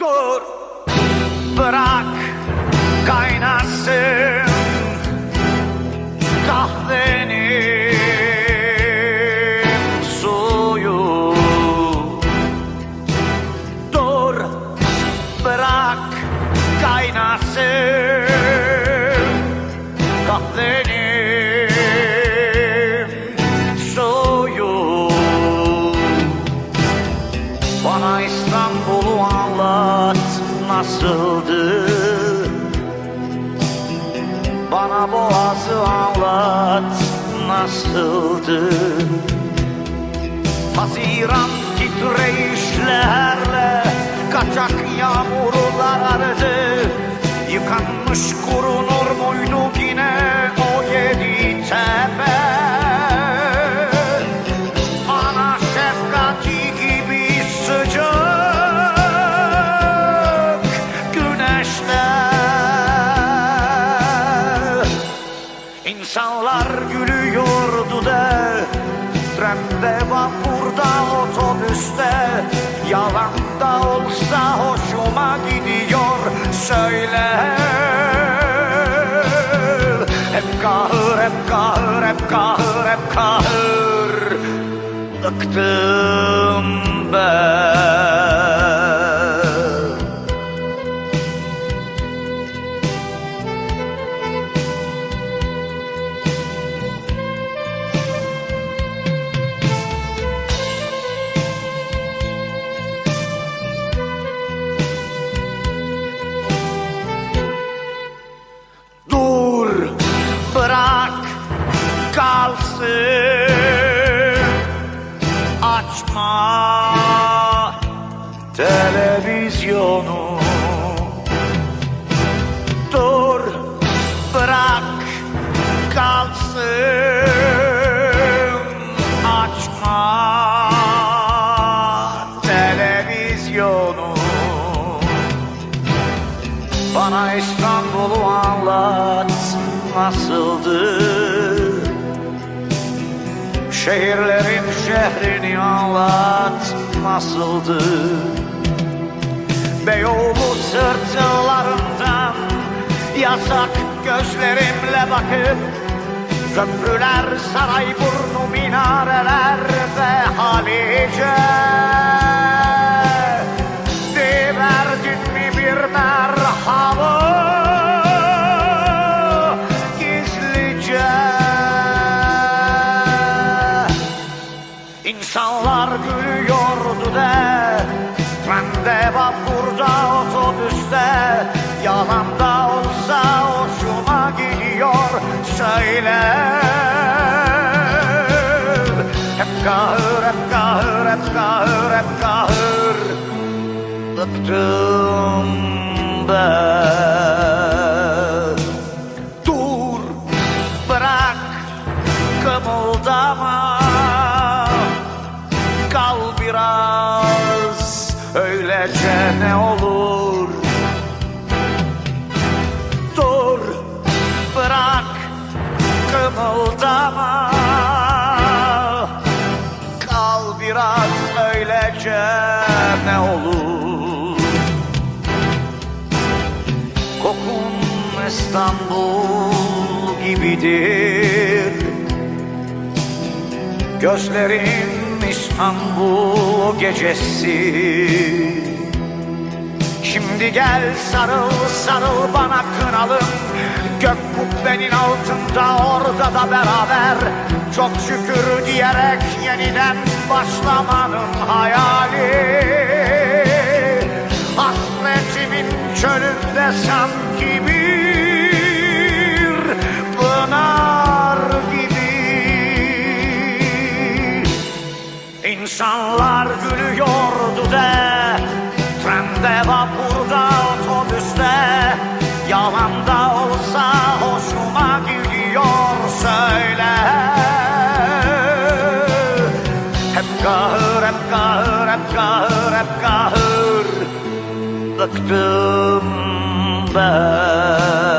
Dur, bırak. Kaynasın nasıldı? Bana Boğaz'ı anlat nasıldı? Haziran titreyişlerle Kaçak yağmurlar aradı. Yıkanmış kurunur İnsanlar gülüyordu da Trende, vapurda, otobüste. Yalan da olsa hoşuma gidiyor. Söyle. Hep kahır, hep kahır, hep kahır, hep kahır. Bıktım ben kalsın Açma. Televizyonu. Dur, bırak kalsın. Açma. Televizyonu. Bana İstanbul'u anlat nasıldı Şehirlerin şehrini anlat nasıldı Beyoğlu sırtlarından yasak gözlerimle bakıp Köprüler, Sarayburnu, minareler ve Halice İnsanlar gülüyordu de. Trende, vapurda, otobüste. Yalan da olsa hoşuma gidiyor. Söyle. Hep kahır, hep kahır, hep kahır, hep kahır. Bıktım ben. Dur bırak kımıldama ne olur. Kokun İstanbul gibidir. Gözlerin İstanbul gecesi. Şimdi gel sarıl sarıl bana kınalım. Gök kubbenin altında orada da beraber Çok şükür diyerek yeniden başlamanın hayali. Hasretimin çölünde sanki bir pınar gibi. İnsanlar gülüyordu de Trende, vapurda, Bıktım ben